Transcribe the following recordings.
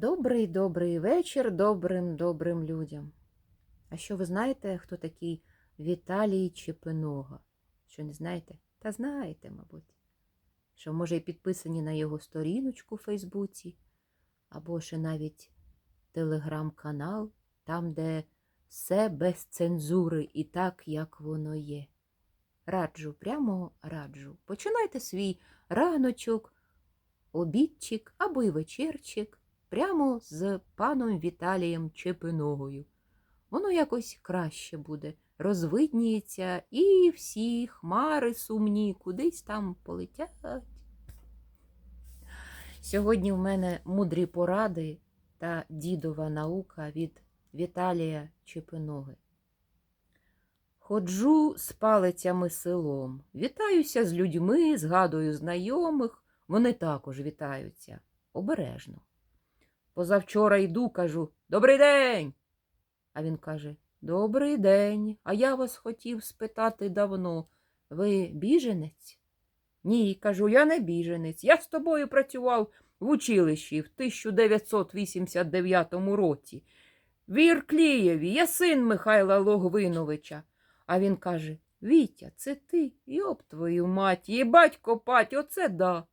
Добрий добрий вечір добрим добрим людям. А що ви знаєте, хто такий Віталій Чепинога? Що не знаєте? Та знаєте, мабуть. Що, може, і підписані на його сторіночку в Фейсбуці, або ще навіть телеграм-канал, там, де все без цензури і так, як воно є. Раджу, прямо раджу. Починайте свій раночок, обідчик або й вечерчик прямо з паном Віталієм Чепиногою. Воно якось краще буде, розвидніється, і всі хмари сумні кудись там полетять. Сьогодні в мене мудрі поради та дідова наука від Віталія Чепиноги. Ходжу з палицями селом, вітаюся з людьми, згадую знайомих, вони також вітаються обережно. Позавчора йду, кажу Добрий день. А він каже Добрий день. А я вас хотів спитати давно. Ви біженець? Ні, кажу, я не біженець. Я з тобою працював в училищі в 1989 році. В Ірклієві, я син Михайла Логвиновича. А він каже Вітя, це ти, йоб твою мать, і батько пать, оце да.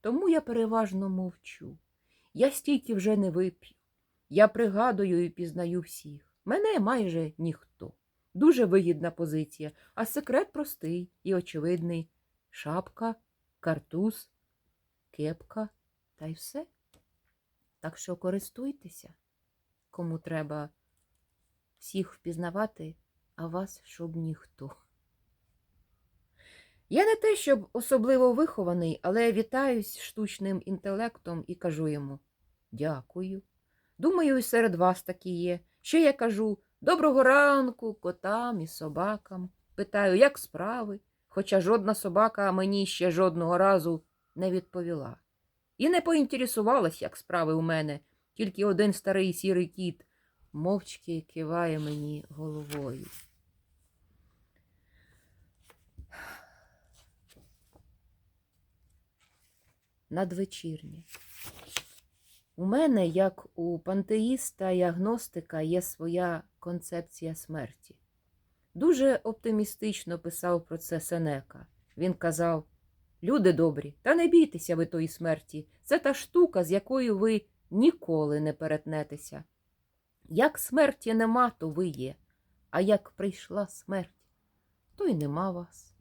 Тому я переважно мовчу. Я стільки вже не вип'ю. Я пригадую і пізнаю всіх. Мене майже ніхто. Дуже вигідна позиція, а секрет простий і очевидний. Шапка, картуз, кепка та й все. Так що користуйтеся, кому треба всіх впізнавати, а вас щоб ніхто. Я не те, щоб особливо вихований, але вітаюсь штучним інтелектом і кажу йому дякую. Думаю, і серед вас такі є. Ще я кажу доброго ранку котам і собакам. Питаю, як справи, хоча жодна собака мені ще жодного разу не відповіла. І не поінтересувалась, як справи у мене, тільки один старий сірий кіт мовчки киває мені головою. Надвечірнє. У мене, як у пантеїста і агностика, є своя концепція смерті. Дуже оптимістично писав про це Сенека. Він казав: Люди добрі, та не бійтеся ви тої смерті. Це та штука, з якою ви ніколи не перетнетеся. Як смерті нема, то ви є, а як прийшла смерть, то й нема вас.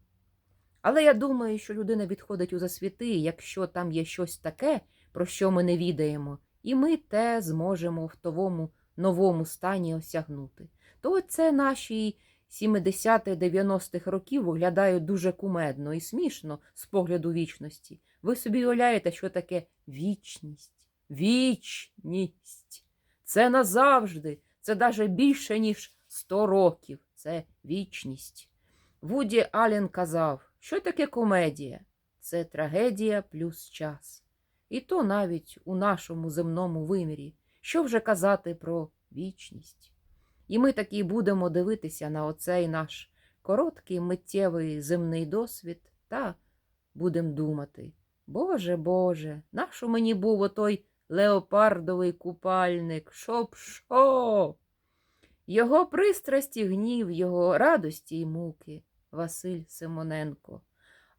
Але я думаю, що людина відходить у засвіти, якщо там є щось таке, про що ми не відаємо, і ми те зможемо в тому новому стані осягнути. То це наші 70-90-х років виглядають дуже кумедно і смішно з погляду вічності. Ви собі уявляєте, що таке вічність? Вічність. Це назавжди, це навіть більше, ніж 100 років. Це вічність. Вуді Аллен казав, що таке комедія? Це трагедія плюс час. І то навіть у нашому земному вимірі, що вже казати про вічність. І ми таки будемо дивитися на оцей наш короткий миттєвий земний досвід та будемо думати, Боже Боже, нащо мені був отой леопардовий купальник, щоб що? Його пристрасті гнів, його радості й муки, Василь Симоненко.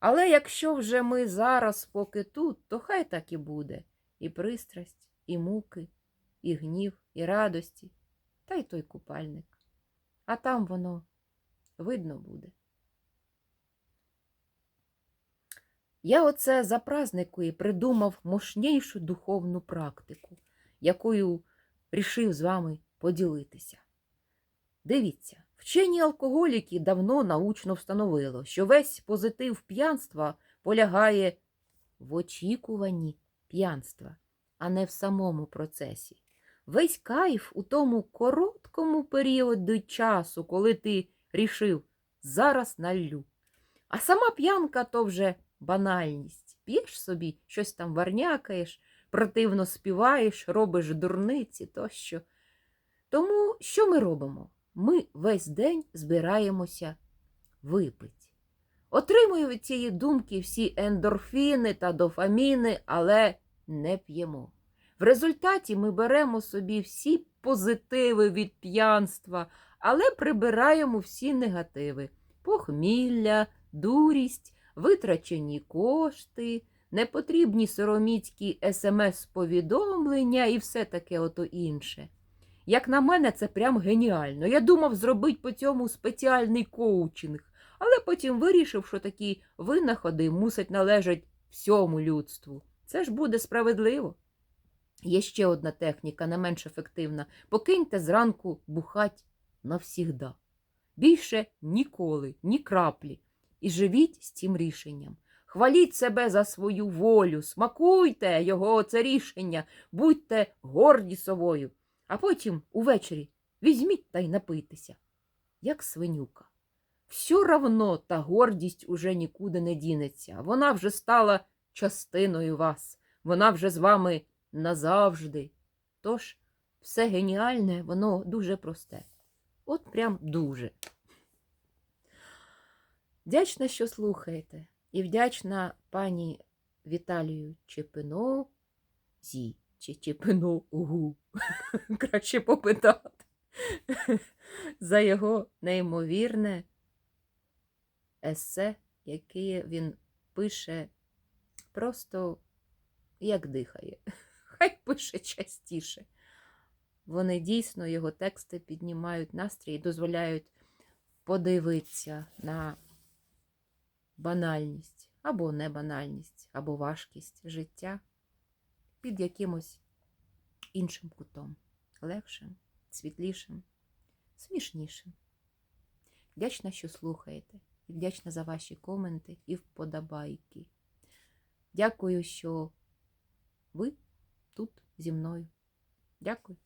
Але якщо вже ми зараз поки тут, то хай так і буде. І пристрасть, і муки, і гнів, і радості, та й той купальник. А там воно видно буде. Я оце за праздникою придумав мощнішу духовну практику, якою рішив з вами поділитися. Дивіться, вчені алкоголіки давно научно встановило, що весь позитив п'янства полягає в очікуванні п'янства, а не в самому процесі. Весь кайф у тому короткому періоді часу, коли ти рішив зараз наллю. А сама п'янка то вже банальність. П'єш собі, щось там варнякаєш, противно співаєш, робиш дурниці тощо. Тому що ми робимо? Ми весь день збираємося випити. Отримую від цієї думки всі ендорфіни та дофаміни, але не п'ємо. В результаті ми беремо собі всі позитиви від п'янства, але прибираємо всі негативи: похмілля, дурість, витрачені кошти, непотрібні сороміцькі смс-повідомлення і все таке ото інше. Як на мене, це прям геніально. Я думав зробити по цьому спеціальний коучинг, але потім вирішив, що такі винаходи мусять належати всьому людству. Це ж буде справедливо. Є ще одна техніка, не менш ефективна. Покиньте зранку бухать навсігда. Більше ніколи, ні краплі. І живіть з цим рішенням. Хваліть себе за свою волю, смакуйте його це рішення, будьте горді собою. А потім увечері візьміть та й напийтеся, як свинюка. Все равно та гордість уже нікуди не дінеться. Вона вже стала частиною вас, вона вже з вами назавжди. Тож все геніальне, воно дуже просте. От прям дуже. Вдячна, що слухаєте, і вдячна пані Віталію Чепинозі чи Чепиногу, краще попитати, за його неймовірне есе, яке він пише просто як дихає. Хай пише частіше. Вони дійсно його тексти піднімають настрій і дозволяють подивитися на банальність або небанальність, або важкість життя під якимось іншим кутом, легшим, світлішим, смішнішим. Вдячна, що слухаєте, і вдячна за ваші коменти і вподобайки. Дякую, що ви тут зі мною. Дякую.